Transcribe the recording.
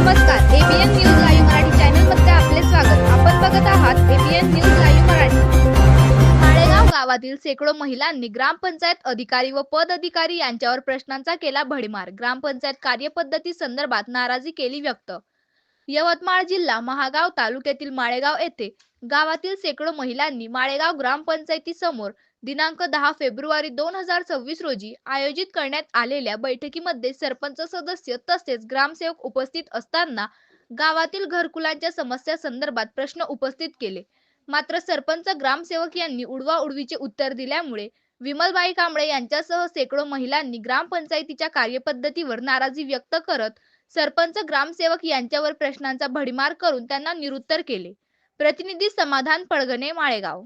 नमस्कार ABN news live Marathi चॅनलमध्ये आपले स्वागत. आपण बघत आहात ABN news live Marathi. Malegaon गावातील शेकडो महिलांनी ग्रामपंचायत अधिकारी व पद अधिकारी यांच्यावर प्रश्नांचा केला भडीमार. ग्रामपंचायत कार्यपद्धती संदर्भात नाराजी केली व्यक्त. यवतमाळ जिल्हा महागाव तालुक्यातील माळेगाव येथे गावातील शेकडो महिलांनी माळेगाव ग्रामपंचायतीसमोर दिनांक दहा फेब्रुवारी दोन हजार सव्वीस रोजी आयोजित करण्यात आलेल्या बैठकीमध्ये सरपंच सदस्य तसेच ग्रामसेवक उपस्थित असताना गावातील घरकुलांच्या समस्या संदर्भात प्रश्न उपस्थित केले. मात्र सरपंच ग्रामसेवक यांनी उडवाउडवीचे उत्तर दिल्यामुळे विमलबाई कांबळे यांच्यासह शेकडो महिलांनी ग्रामपंचायतीच्या कार्यपद्धतीवर नाराजी व्यक्त करत सरपंच ग्रामसेवक यांच्यावर प्रश्नांचा भडीमार करून त्यांना निरुत्तर केले. प्रतिनिधी समाधान पडगणे माळेगाव.